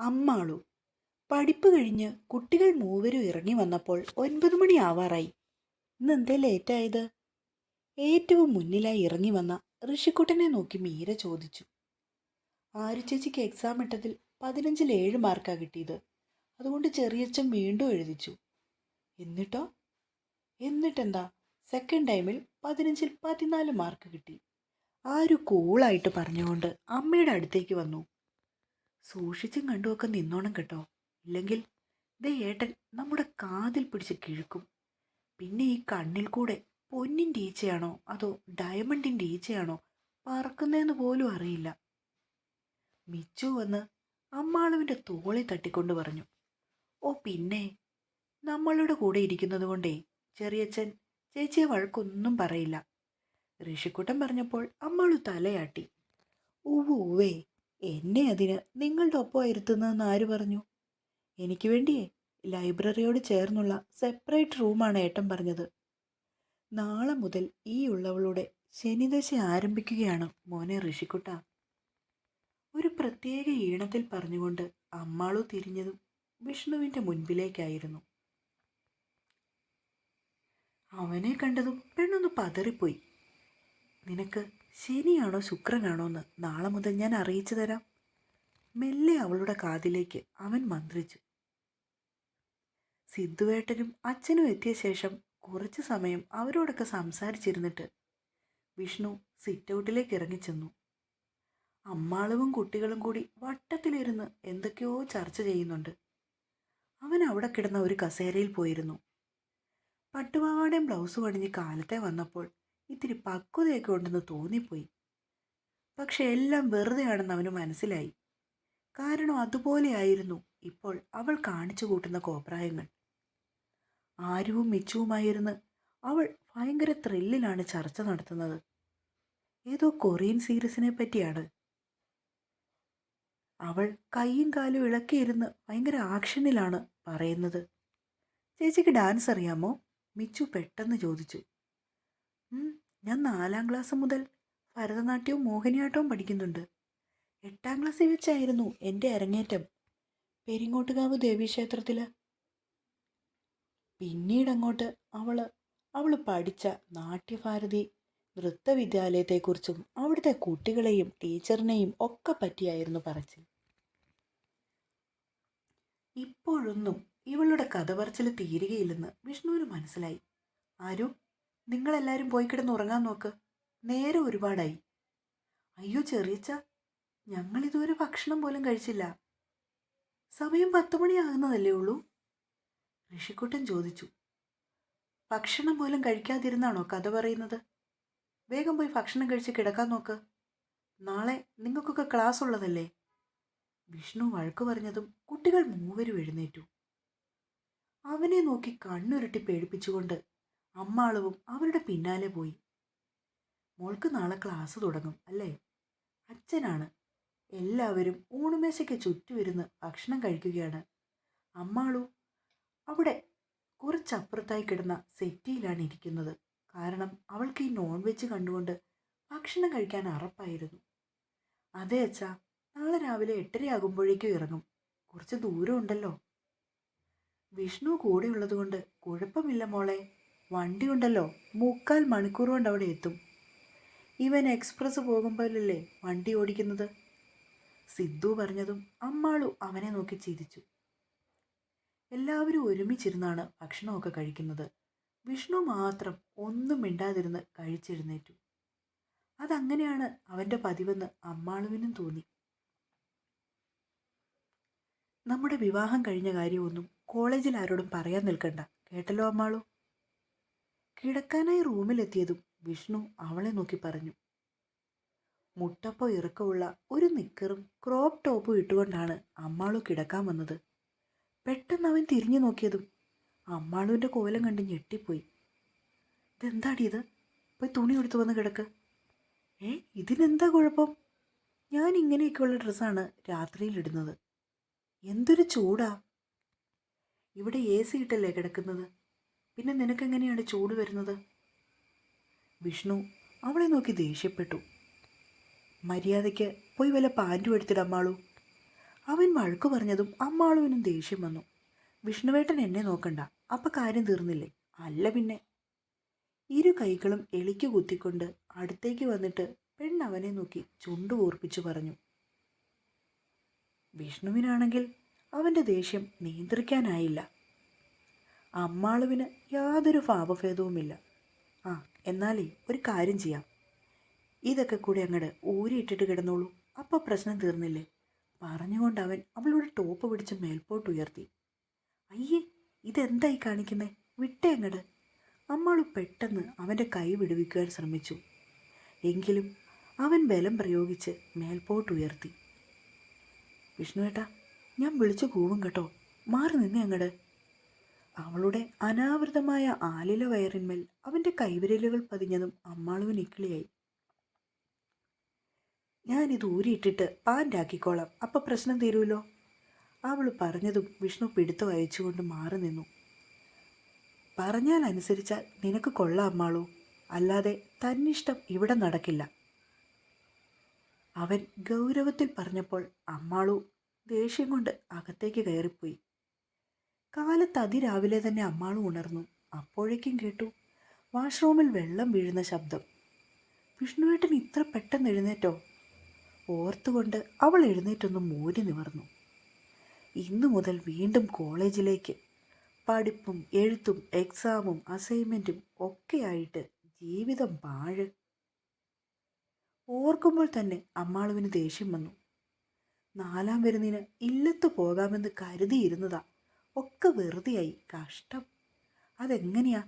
അമ്മാളു. പഠിപ്പ് കഴിഞ്ഞ് കുട്ടികൾ മൂവരും ഇറങ്ങി വന്നപ്പോൾ ഒൻപത് മണി ആവാറായി. ഇന്ന് എന്തേ ലേറ്റായത് ഏറ്റവും മുന്നിലായി ഇറങ്ങി വന്ന ഋഷിക്കുട്ടനെ നോക്കി മീര ചോദിച്ചു. ആരു ചേച്ചിക്ക് എക്സാം ഇട്ടതിൽ പതിനഞ്ചിൽ ഏഴ് മാർക്കാ കിട്ടിയത്. അതുകൊണ്ട് ചെറിയച്ഛൻ വീണ്ടും എഴുതിച്ചു. എന്നിട്ടോ? എന്നിട്ടെന്താ? സെക്കൻഡ് ടൈമിൽ പതിനഞ്ചിൽ പതിനാല് മാർക്ക് കിട്ടി. ആരു കൂളായിട്ട് പറഞ്ഞുകൊണ്ട് അമ്മയുടെ അടുത്തേക്ക് വന്നു. സൂക്ഷിച്ചും കണ്ടുമൊക്കെ നിന്നോണം കേട്ടോ. ഇല്ലെങ്കിൽ ദേ ഏട്ടൻ നമ്മുടെ കാതിൽ പിടിച്ച് കിഴുക്കും. പിന്നെ ഈ കണ്ണിൽ കൂടെ പൊന്നിന്റെ ഈച്ചയാണോ അതോ ഡയമണ്ടിന്റെ ഈച്ചയാണോ പറക്കുന്നതെന്ന് പോലും അറിയില്ല. മിച്ചു വന്ന് അമ്മാളുവിന്റെ തോളി തട്ടിക്കൊണ്ട് പറഞ്ഞു ഓ പിന്നെ നമ്മളുടെ കൂടെ ഇരിക്കുന്നത് കൊണ്ടേ ചെറിയച്ഛൻ ചേച്ചിയെ വഴക്കൊന്നും പറയില്ല. ഋഷിക്കുട്ടൻ പറഞ്ഞപ്പോൾ അമ്മാളു തലയാട്ടി. ഉവ്വ് ഉവ്വേ എന്നെ അതിന് നിങ്ങളുടെ ഒപ്പം ഇരുത്തുന്നതെന്ന് ആര് പറഞ്ഞു? എനിക്ക് വേണ്ടിയേ ലൈബ്രറിയോട് ചേർന്നുള്ള സെപ്പറേറ്റ് റൂമാണ് ഏട്ടൻ പറഞ്ഞത്. നാളെ മുതൽ ഈ ഉള്ളവളുടെ ശനിദശ ആരംഭിക്കുകയാണ് മോനെ ഋഷിക്കുട്ട. ഒരു പ്രത്യേക ഈണത്തിൽ പറഞ്ഞുകൊണ്ട് അമ്മാളു തിരിഞ്ഞതും വിഷ്ണുവിന്റെ മുൻപിലേക്കായിരുന്നു. അവനെ കണ്ടതും പെണ്ണൊന്ന് പതറിപ്പോയി. നിനക്ക് ശനിയാണോ ശുക്രനാണോ എന്ന് നാളെ മുതൽ ഞാൻ അറിയിച്ചു തരാം. മെല്ലെ അവളുടെ കാതിലേക്ക് അവൻ മന്ത്രിച്ചു. സിദ്ധുവേട്ടനും അച്ഛനും എത്തിയ ശേഷം കുറച്ച് സമയം അവരോടൊക്കെ സംസാരിച്ചിരുന്നിട്ട് വിഷ്ണു സിറ്റൗട്ടിലേക്ക് ഇറങ്ങിച്ചെന്നു. അമ്മാളവും കുട്ടികളും കൂടി വട്ടത്തിലിരുന്ന് എന്തൊക്കെയോ ചർച്ച ചെയ്യുന്നുണ്ട്. അവൻ അവിടെ കിടന്ന ഒരു കസേരയിൽ പോയിരുന്നു. പട്ടുപാവാടയും ബ്ലൗസും അണിഞ്ഞ് കാലത്തെ വന്നപ്പോൾ ഇത്തിരി പക്വതയൊക്കെ ഉണ്ടെന്ന് തോന്നിപ്പോയി. പക്ഷെ എല്ലാം വെറുതെയാണെന്ന് അവന് മനസ്സിലായി. കാരണം അതുപോലെയായിരുന്നു ഇപ്പോൾ അവൾ കാണിച്ചു കൂട്ടുന്ന കോപ്രായങ്ങൾ. ആരുവും മിച്ചുവുമായിരുന്ന് അവൾ ഭയങ്കര ത്രില്ലിലാണ് ചർച്ച നടത്തുന്നത്. ഏതോ കൊറിയൻ സീരീസിനെ പറ്റിയാണ്. അവൾ കൈയും കാലും ഇളക്കിയിരുന്ന് ഭയങ്കര ആക്ഷനിലാണ് പറയുന്നത്. ചേച്ചിക്ക് ഡാൻസ് അറിയാമോ മിച്ചു പെട്ടെന്ന് ചോദിച്ചു. "ഉം, ഞാൻ നാലാം ക്ലാസ് മുതൽ ഭരതനാട്യവും മോഹിനിയാട്ടവും പഠിക്കുന്നുണ്ട്. എട്ടാം ക്ലാസ്സിൽ വെച്ചായിരുന്നു എന്റെ അരങ്ങേറ്റം. പെരിങ്ങോട്ടുകാവ് ദേവീക്ഷേത്രത്തിൽ പിന്നീട് അങ്ങോട്ട് അവൾ അവൾ പഠിച്ച നാട്യഭാരതി നൃത്തവിദ്യാലയത്തെക്കുറിച്ചും അവിടുത്തെ കുട്ടികളെയും ടീച്ചറിനെയും ഒക്കെ പറ്റിയായിരുന്നു പറച്ചിൽ. ഇപ്പോഴൊന്നും ഇവളുടെ കഥ പറച്ചിൽ തീരുകയില്ലെന്ന് വിഷ്ണുവിന് മനസ്സിലായി. ആരു? നിങ്ങളെല്ലാവരും പോയി കിടന്ന് ഉറങ്ങാൻ നോക്ക്. നേരെ ഒരുപാടായി. അയ്യോ ചെറിയച്ച ഞങ്ങൾ ഇതുവരെ ഭക്ഷണം പോലും കഴിച്ചില്ല. സമയം പത്ത് മണിയാകുന്നതല്ലേ ഉള്ളൂ? ഋഷിക്കുട്ടൻ ചോദിച്ചു. ഭക്ഷണം പോലും കഴിക്കാതിരുന്നാണോ കഥ പറയുന്നത്? വേഗം പോയി ഭക്ഷണം കഴിച്ച് കിടക്കാൻ നോക്ക്. നാളെ നിങ്ങൾക്കൊക്കെ ക്ലാസ് ഉള്ളതല്ലേ? വിഷ്ണു വഴക്കു പറഞ്ഞതും കുട്ടികൾ മൂവരും എഴുന്നേറ്റു. അവനെ നോക്കി കണ്ണുരുട്ടി പേടിപ്പിച്ചുകൊണ്ട് അമ്മാളവും അവരുടെ പിന്നാലെ പോയി. മോൾക്ക് നാളെ ക്ലാസ് തുടങ്ങും അല്ലേ? അച്ഛനാണ്. എല്ലാവരും ഊണുമേശയ്ക്ക് ചുറ്റുമിരുന്ന് ഭക്ഷണം കഴിക്കുകയാണ്. അമ്മാളു അവിടെ കുറച്ചപ്പുറത്തായി കിടന്ന സെറ്റിയിലാണ് ഇരിക്കുന്നത്. കാരണം അവൾക്ക് ഈ നോൺ വെജ് കണ്ടുകൊണ്ട് ഭക്ഷണം കഴിക്കാൻ അറപ്പായിരുന്നു. അതെ അച്ഛാ നാളെ രാവിലെ എട്ടരയാകുമ്പോഴേക്കും ഇറങ്ങും. കുറച്ച് ദൂരമുണ്ടല്ലോ. വിഷ്ണു കൂടെയുള്ളതുകൊണ്ട് കുഴപ്പമില്ല മോളെ. വണ്ടി ഉണ്ടല്ലോ മുക്കാൽ മണിക്കൂർ കൊണ്ട് അവിടെ എത്തും. ഇവൻ എക്സ്പ്രസ് പോകുമ്പോഴല്ലേ വണ്ടി ഓടിക്കുന്നത്? സിദ്ധു പറഞ്ഞതും അമ്മാളു അവനെ നോക്കി ചിരിച്ചു. എല്ലാവരും ഒരുമിച്ചിരുന്നാണ് ഭക്ഷണമൊക്കെ കഴിക്കുന്നത്. വിഷ്ണു മാത്രം ഒന്നും മിണ്ടാതിരുന്ന് കഴിച്ചെഴുന്നേറ്റു. അതങ്ങനെയാണ് അവന്റെ പതിവെന്ന് അമ്മാളുവിനും തോന്നി. നമ്മുടെ വിവാഹം കഴിഞ്ഞ കാര്യമൊന്നും കോളേജിൽ ആരോടും പറയാൻ നിൽക്കണ്ട. കേട്ടല്ലോ അമ്മാളു? കിടക്കാനായി റൂമിലെത്തിയതും വിഷ്ണു അവളെ നോക്കി പറഞ്ഞു. മുട്ടപ്പോ ഇറക്കമുള്ള ഒരു നിക്കറും ക്രോപ്പ് ടോപ്പും ഇട്ടുകൊണ്ടാണ് അമ്മാളു കിടക്കാൻ വന്നത്. പെട്ടെന്ന് അവൻ തിരിഞ്ഞു നോക്കിയതും അമ്മാളുവിന്റെ കോലം കണ്ട് ഞെട്ടിപ്പോയി. ഇതെന്താടി ഇത്? പോയി തുണി എടുത്തു വന്ന് കിടക്ക്. ഏ ഇതിനെന്താ കുഴപ്പം? ഞാൻ ഇങ്ങനെയൊക്കെയുള്ള ഡ്രസ്സാണ് രാത്രിയിൽ ഇടുന്നത്. എന്തൊരു ചൂടാ. ഇവിടെ എ സി ഇട്ടല്ലേ കിടക്കുന്നത്? പിന്നെ നിനക്കെങ്ങനെയാണ് ചൂട് വരുന്നത്? വിഷ്ണു അവളെ നോക്കി ദേഷ്യപ്പെട്ടു. മര്യാദയ്ക്ക് പോയി വല്ല പാന്റും എടുത്തിടമ്മാളൂ അവൻ വഴക്ക് പറഞ്ഞതും അമ്മാളുവിനും ദേഷ്യം വന്നു. വിഷ്ണുവേട്ടൻ എന്നെ നോക്കണ്ട. അപ്പം കാര്യം തീർന്നില്ലേ? അല്ല പിന്നെ. ഇരു കൈകളും എളിക്ക് കുത്തിക്കൊണ്ട് അടുത്തേക്ക് വന്നിട്ട് പെണ്ണവനെ നോക്കി ചുണ്ടു ഓർപ്പിച്ചു പറഞ്ഞു. വിഷ്ണുവിനാണെങ്കിൽ അവന്റെ ദേഷ്യം നിയന്ത്രിക്കാനായില്ല. അമ്മാളുവിന് യാതൊരു ഭാവഭേദവുമില്ല. ആ എന്നാലേ ഒരു കാര്യം ചെയ്യാം. ഇതൊക്കെ കൂടി അങ്ങോട്ട് ഊരിയിട്ടിട്ട് കിടന്നോളൂ. അപ്പോൾ പ്രശ്നം തീർന്നില്ലേ? പറഞ്ഞുകൊണ്ട് അവൻ അവളുടെ ടോപ്പ് പിടിച്ച് മേൽപോട്ട് ഉയർത്തി. അയ്യേ ഇതെന്തായി കാണിക്കുന്നേ? വിട്ടേ അങ്ങട്. അമ്മാളു പെട്ടെന്ന് അവന്റെ കൈ വിടുവിക്കാൻ ശ്രമിച്ചു. എങ്കിലും അവൻ ബലം പ്രയോഗിച്ച് മേൽപോട്ട് ഉയർത്തി. വിഷ്ണുവേട്ടാ ഞാൻ വിളിച്ചു കൂവും കേട്ടോ. മാറി നിന്നേ അങ്ങട്. അവളുടെ അനാവൃതമായ ആലില വയറിന്മേൽ അവന്റെ കൈവിരലുകൾ പതിഞ്ഞതും അമ്മാളുവിന് ഇക്കിളിയായി ഞാനിത് ഊരിയിട്ടിട്ട് പാന്റാക്കിക്കോളാം അപ്പം പ്രശ്നം തീരുമല്ലോ അവൾ പറഞ്ഞതും വിഷ്ണു പിടുത്തം അയച്ചുകൊണ്ട് മാറി നിന്നു. പറഞ്ഞാൽ അനുസരിച്ചാൽ നിനക്ക് കൊള്ളാം അമ്മാളൂ. അല്ലാതെ തന്നിഷ്ടം ഇവിടെ നടക്കില്ല. അവൻ ഗൗരവത്തിൽ പറഞ്ഞപ്പോൾ അമ്മാളു ദേഷ്യം കൊണ്ട് അകത്തേക്ക് കയറിപ്പോയി. കാലത്ത് അതിരാവിലെ തന്നെ അമ്മാളും ഉണർന്നു. അപ്പോഴേക്കും കേട്ടു വാഷ്റൂമിൽ വെള്ളം വീഴുന്ന ശബ്ദം. വിഷ്ണുവേട്ടൻ ഇത്ര പെട്ടെന്ന് എഴുന്നേറ്റോ? ഓർത്തുകൊണ്ട് അവൾ എഴുന്നേറ്റൊന്ന് മൂരി നിവർന്നു. ഇന്നു മുതൽ വീണ്ടും കോളേജിലേക്ക്. പഠിപ്പും എഴുത്തും എക്സാമും അസൈൻമെന്റും ഒക്കെയായിട്ട് ജീവിതം പാഴ്. ഓർക്കുമ്പോൾ തന്നെ അമ്മാളുവിന് ദേഷ്യം വന്നു. നാലാം വരുന്നതിന് ഇല്ലത്ത് പോകാമെന്ന് കരുതിയിരുന്നതാ. ഒക്കെ വെറുതെയായി. കഷ്ടം. അതെങ്ങനെയാ?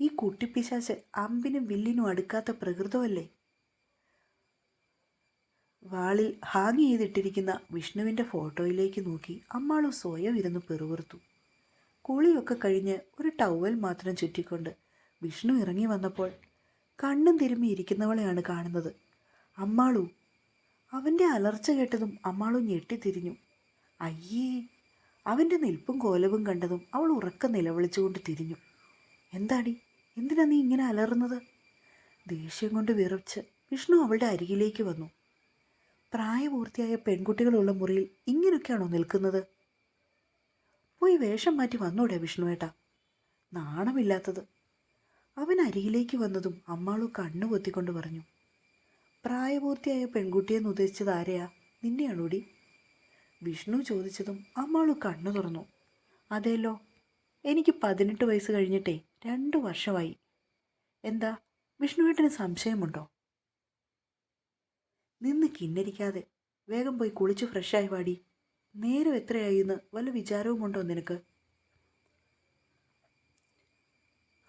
ഈ കുട്ടിപ്പിശാച്ച് അമ്പിനും വില്ലിനും അടുക്കാത്ത പ്രകൃതമല്ലേ? വാളിൽ ഹാങ് ചെയ്തിട്ടിരിക്കുന്ന വിഷ്ണുവിന്റെ ഫോട്ടോയിലേക്ക് നോക്കി അമ്മാളു സ്വയം ഇരുന്ന് പെറുവിർത്തു കുളിയൊക്കെ കഴിഞ്ഞ് ഒരു ടവൽ മാത്രം ചുറ്റിക്കൊണ്ട് വിഷ്ണു ഇറങ്ങി വന്നപ്പോൾ കണ്ണും തിരുമ്മി ഇരിക്കുന്നവളെയാണ് കാണുന്നത്. അമ്മാളു അവന്റെ അലർച്ച കേട്ടതും അമ്മാളു ഞെട്ടിത്തിരിഞ്ഞു. അയ്യേ അവന്റെ നിൽപ്പും കോലവും കണ്ടതും അവൾ ഉറക്കം നിലവിളിച്ചുകൊണ്ട് തിരിഞ്ഞു. എന്താടി? എന്തിനാ നീ ഇങ്ങനെ അലറുന്നത്? ദേഷ്യം കൊണ്ട് വിറച്ച് വിഷ്ണു അവളുടെ അരികിലേക്ക് വന്നു. പ്രായപൂർത്തിയായ പെൺകുട്ടികളുള്ള മുറിയിൽ ഇങ്ങനെയൊക്കെയാണോ നിൽക്കുന്നത്? പോയി വേഷം മാറ്റി വന്നൂടെ വിഷ്ണുവേട്ട. നാണമില്ലാത്തത്. അവൻ അരികിലേക്ക് വന്നതും അമ്മാളു കണ്ണു പൊത്തിക്കൊണ്ട് പറഞ്ഞു. പ്രായപൂർത്തിയായ പെൺകുട്ടിയെന്ന് ഉദ്ദേശിച്ചത് ആരെയാ? നിന്നെയാണോടി? വിഷ്ണു ചോദിച്ചതും അമ്മാളു കണ്ണു തുറന്നു. അതേലോ എനിക്ക് പതിനെട്ട് വയസ്സ് കഴിഞ്ഞിട്ടേ രണ്ടു വർഷമായി. എന്താ വിഷ്ണുവേട്ടന് സംശയമുണ്ടോ? നിന്ന് കിന്നരിക്കാതെ വേഗം പോയി കുളിച്ച് ഫ്രഷായി വാടി. നേരം എത്രയായിന്ന് വല്ല വിചാരവുമുണ്ടോ നിനക്ക്?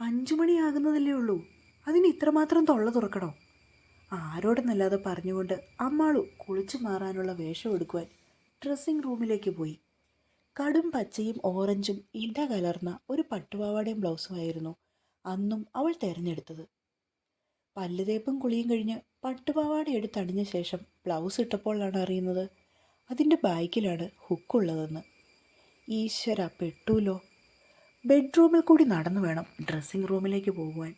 അഞ്ചു മണിയാകുന്നതല്ലേ ഉള്ളൂ. അതിന് ഇത്രമാത്രം തൊള്ള തുറക്കണോ? ആരോടെന്നല്ലാതെ പറഞ്ഞുകൊണ്ട് അമ്മാളു കുളിച്ചു മാറാനുള്ള വേഷം എടുക്കുവാൻ ഡ്രസ്സിംഗ് റൂമിലേക്ക് പോയി. കടും പച്ചയും ഓറഞ്ചും ഇട കലർന്ന ഒരു പട്ടുപാവാടയും ബ്ലൗസുമായിരുന്നു അന്നും അവൾ തിരഞ്ഞെടുത്തത്. പല്ലുതേപ്പും കുളിയും കഴിഞ്ഞ് പട്ടുപാവാട എടുത്തണിഞ്ഞ ശേഷം ബ്ലൗസ് ഇട്ടപ്പോഴാണ് അറിയുന്നത് അതിന്റെ ബാക്കിലാണ് ഹുക്കുള്ളതെന്ന്. ഈശ്വര പെട്ടൂലോ? ബെഡ്റൂമിൽ കൂടി നടന്നു വേണം ഡ്രസ്സിംഗ് റൂമിലേക്ക് പോകുവാൻ.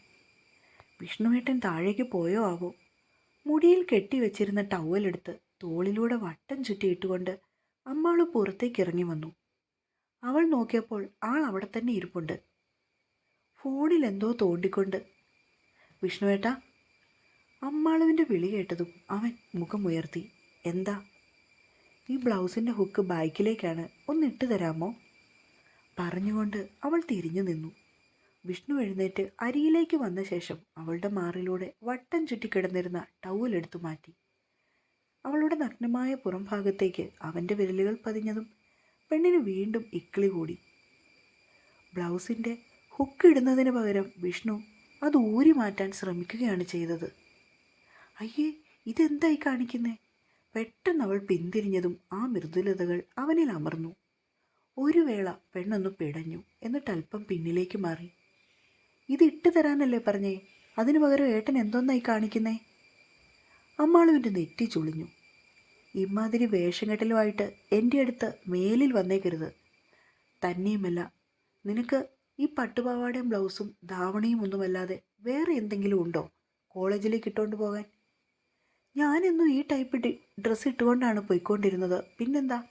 വിഷ്ണുവേട്ടൻ താഴേക്ക് പോയോ ആവോ? മുടിയിൽ കെട്ടിവെച്ചിരുന്ന ടവലെടുത്ത് തോളിലൂടെ വട്ടം ചുറ്റിയിട്ടുകൊണ്ട് അമ്മാൾ പുറത്തേക്ക് ഇറങ്ങി വന്നു. അവൾ നോക്കിയപ്പോൾ ആൾ അവിടെ തന്നെ ഇരിപ്പുണ്ട്. ഫോണിൽ എന്തോ തോണ്ടിക്കൊണ്ട്. വിഷ്ണുവേട്ട അമ്മാളുവിന്റെ വിളി കേട്ടതും അവൻ മുഖമുയർത്തി എന്താ? ഈ ബ്ലൗസിന്റെ ഹുക്ക് ബാക്കിലേക്കാണ്. ഒന്ന് ഇട്ട് തരാമോ? പറഞ്ഞുകൊണ്ട് അവൾ തിരിഞ്ഞു നിന്നു. വിഷ്ണു എഴുന്നേറ്റ് അരിയിലേക്ക് വന്ന ശേഷം അവളുടെ മാറിലൂടെ വട്ടം ചുറ്റിക്കിടന്നിരുന്ന ടവലെടുത്തു മാറ്റി. അവളുടെ നഗ്നമായ പുറം ഭാഗത്തേക്ക് അവന്റെ വിരലുകൾ പതിഞ്ഞതും പെണ്ണിന് വീണ്ടും ഇക്കിളി കൂടി. ബ്ലൗസിന്റെ ഹുക്ക് ഇടുന്നതിന് പകരം വിഷ്ണു അത് ഊരി മാറ്റാൻ ശ്രമിക്കുകയാണ് ചെയ്തത്. അയ്യേ ഇതെന്തായി കാണിക്കുന്നേ? പെട്ടെന്ന് അവൾ പിന്തിരിഞ്ഞതും ആ മൃദുലതകൾ അവനിൽ അമർന്നു. ഒരു വേള പെണ്ണൊന്ന് പിടഞ്ഞു എന്നിട്ട് അല്പം പിന്നിലേക്ക് മാറി. ഇത് ഇട്ട് തരാനല്ലേ പറഞ്ഞേ? അതിനു പകരം ഏട്ടൻ എന്തൊന്നായി കാണിക്കുന്നേ? അമ്മാളുവിന്റെ നെറ്റി ചുളിഞ്ഞു. ഇമാതിരി വേഷം കെട്ടലുമായിട്ട് എന്റെ അടുത്ത് മേലിൽ വന്നേക്കരുത്. തന്നെയുമല്ല നിനക്ക് ഈ പട്ടുപാവാടയും ബ്ലൗസും ധാവണിയും ഒന്നുമല്ലാതെ വേറെ എന്തെങ്കിലും ഉണ്ടോ കോളേജിലേക്ക് ഇട്ടുകൊണ്ട് പോകാൻ? ഞാനെന്നും ഈ ടൈപ്പ് ഡ്രസ്സ് ഇട്ടുകൊണ്ടാണ് പോയിക്കൊണ്ടിരുന്നത്. പിന്നെന്താ?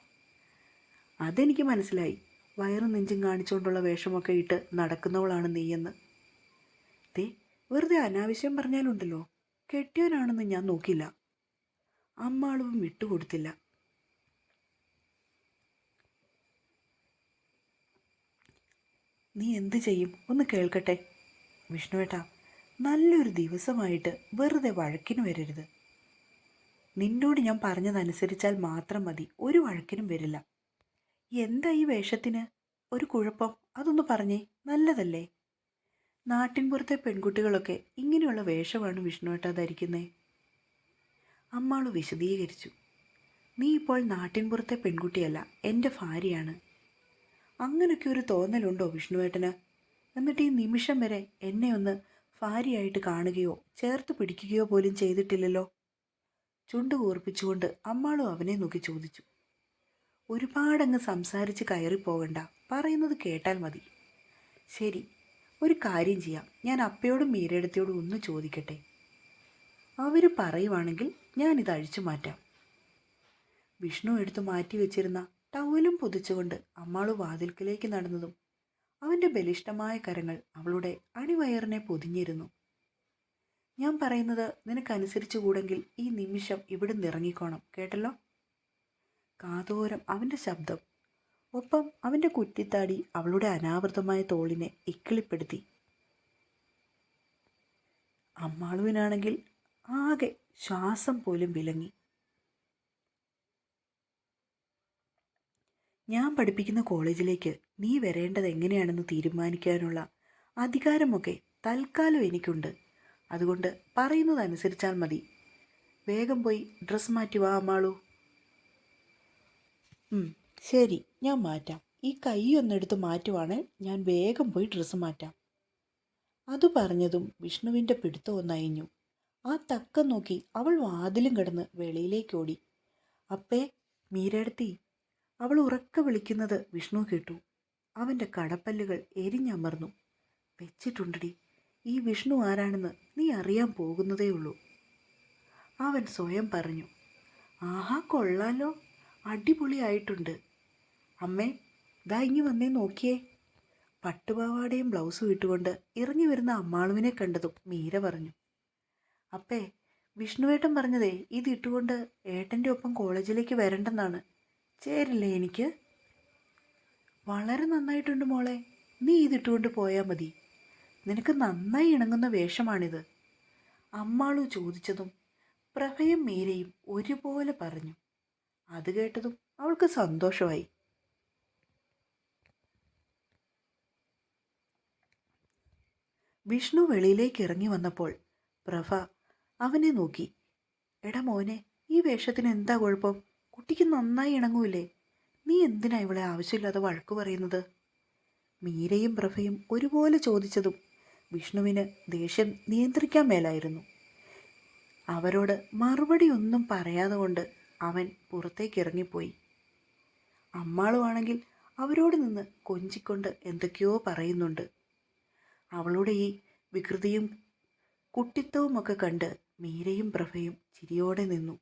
അതെനിക്ക് മനസ്സിലായി. വയറും നെഞ്ചും കാണിച്ചുകൊണ്ടുള്ള വേഷമൊക്കെ ഇട്ട് നടക്കുന്നവളാണ് നീയെന്ന്. ദേ വെറുതെ അനാവശ്യം പറഞ്ഞാലുണ്ടല്ലോ. കെട്ടിയവനാണെന്ന് ഞാൻ നോക്കില്ല. അമ്മാളും വിട്ടുകൊടുത്തില്ല നീ എന്ത് ചെയ്യും? ഒന്ന് കേൾക്കട്ടെ. വിഷ്ണുവേട്ടാ നല്ലൊരു ദിവസമായിട്ട് വെറുതെ വഴക്കിന് വരരുത്. നിന്നോട് ഞാൻ പറഞ്ഞതനുസരിച്ചാൽ മാത്രം മതി ഒരു വഴക്കിനും വരില്ല. എന്താ ഈ വേഷത്തിന്? ഒരു കുഴപ്പം? അതൊന്ന് പറഞ്ഞേ നല്ലതല്ലേ? നാട്ടിൻപുറത്തെ പെൺകുട്ടികളൊക്കെ ഇങ്ങനെയുള്ള വേഷമാണ് വിഷ്ണുവേട്ട ധരിക്കുന്നേ. അമ്മാളു വിശദീകരിച്ചു. നീ ഇപ്പോൾ നാട്ടിൻപുറത്തെ പെൺകുട്ടിയല്ല എന്റെ ഭാര്യയാണ്. അങ്ങനൊക്കെ ഒരു തോന്നലുണ്ടോ വിഷ്ണുവേട്ടന്? എന്നിട്ട് ഈ നിമിഷം വരെ എന്നെ ഒന്ന് ഭാര്യയായിട്ട് കാണുകയോ ചേർത്ത് പിടിക്കുകയോ പോലും ചെയ്തിട്ടില്ലല്ലോ? ചുണ്ട് കൂർപ്പിച്ചുകൊണ്ട് അമ്മാളും അവനെ നോക്കി ചോദിച്ചു. ഒരുപാടങ്ങ് സംസാരിച്ച് കയറിപ്പോകണ്ട പറയുന്നത് കേട്ടാൽ മതി. ശരി ഒരു കാര്യം ചെയ്യാം. ഞാൻ അപ്പയോടും മീരയിടത്തോടും ഒന്ന് ചോദിക്കട്ടെ? അവർ പറയുവാണെങ്കിൽ ഞാനിത് അഴിച്ചു മാറ്റാം. വിഷ്ണു എടുത്തു മാറ്റി വെച്ചിരുന്ന ടവലും പൊതിച്ചുകൊണ്ട് അമ്മാളു വാതിൽക്കലേക്ക് നടന്നതും അവന്റെ ബലിഷ്ടമായ കരങ്ങൾ അവളുടെ അണിവയറിനെ പൊതിഞ്ഞിരുന്നു. ഞാൻ പറയുന്നത് നിനക്കനുസരിച്ചു കൂടെങ്കിൽ ഈ നിമിഷം ഇവിടെ ഇറങ്ങിക്കോണം കേട്ടല്ലോ? കാതോരം അവന്റെ ശബ്ദം ഒപ്പം അവന്റെ കുറ്റിത്താടി അവളുടെ അനാവൃതമായ തോളിനെ ഇക്കിളിപ്പെടുത്തി. അമ്മാളുവിനാണെങ്കിൽ ആകെ ശ്വാസം പോലും വിലങ്ങി. ഞാൻ പഠിപ്പിക്കുന്ന കോളേജിലേക്ക് നീ വരേണ്ടത് എങ്ങനെയാണെന്ന് തീരുമാനിക്കാനുള്ള അധികാരമൊക്കെ തൽക്കാലം എനിക്കുണ്ട്. അതുകൊണ്ട് പറയുന്നതനുസരിച്ചാൽ മതി. വേഗം പോയി ഡ്രസ്സ് മാറ്റി വാ ശരി ഞാൻ മാറ്റാം. ഈ കൈ ഒന്നെടുത്ത് മാറ്റുവാണേൽ ഞാൻ വേഗം പോയി ഡ്രസ്സ് മാറ്റാം. അത് പറഞ്ഞതും വിഷ്ണുവിന്റെ പിടുത്തം ഒന്നയഞ്ഞു. ആ തക്കം നോക്കി അവൾ വാതിലും കിടന്ന് വെളിയിലേക്ക് ഓടി. അപ്പേ മീരടുത്തി അവൾ ഉറക്കെ വിളിക്കുന്നത് വിഷ്ണു കേട്ടു. അവന്റെ കടപ്പല്ലുകൾ എരിഞ്ഞമർന്നു. വെച്ചിട്ടുണ്ടടി ഈ വിഷ്ണു ആരാണെന്ന് നീ അറിയാൻ പോകുന്നതേയുള്ളൂ അവൻ സ്വയം പറഞ്ഞു. ആഹാ കൊള്ളാലോ. അടിപൊളിയായിട്ടുണ്ട്. അമ്മേ ദാ ഇങ്ങി വന്നേ നോക്കിയേ. പട്ടുപാവാടയും ബ്ലൗസും ഇട്ടുകൊണ്ട് ഇറങ്ങി വരുന്ന അമ്മാളുവിനെ കണ്ടതും മീര പറഞ്ഞു. അപ്പേ വിഷ്ണുവേട്ടൻ പറഞ്ഞതേ ഇത് ഇട്ടുകൊണ്ട് ഏട്ടന്റെ ഒപ്പം കോളേജിലേക്ക് വരണ്ടെന്നാണ്. ചേരില്ലേ എനിക്ക്? വളരെ നന്നായിട്ടുണ്ട് മോളെ. നീ ഇതിട്ടുകൊണ്ട് പോയാൽ മതി. നിനക്ക് നന്നായി ഇണങ്ങുന്ന വേഷമാണിത്. അമ്മാളു ചോദിച്ചതും പ്രഭയും മീരയും ഒരുപോലെ പറഞ്ഞു. അത് കേട്ടതും അവൾക്ക് സന്തോഷമായി. വിഷ്ണു വെളിയിലേക്ക് ഇറങ്ങി വന്നപ്പോൾ പ്രഭ അവനെ നോക്കി. എടാ മോനെ ഈ വേഷത്തിന് എന്താ കുഴപ്പം? കുട്ടിക്ക് നന്നായി ഇണങ്ങൂലേ നീ എന്തിനാ ഇവളെ ആവശ്യമില്ലാതെ വഴക്കു പറയുന്നത്? മീരയും പ്രഭയും ഒരുപോലെ ചോദിച്ചതും വിഷ്ണുവിന് ദേഷ്യം നിയന്ത്രിക്കാൻ മേലായിരുന്നു. അവരോട് മറുപടി ഒന്നും പറയാതെ കൊണ്ട് അവൻ പുറത്തേക്ക് ഇറങ്ങിപ്പോയി. അമ്മാളുവാണെങ്കിൽ അവരോട് നിന്ന് കൊഞ്ചിക്കൊണ്ട് എന്തൊക്കെയോ പറയുന്നുണ്ട്. അവളുടെ ഈ വികൃതിയും കുട്ടിത്തവുമൊക്കെ കണ്ട് മീരയും പ്രഭയും ചിരിയോടെ നിന്നു.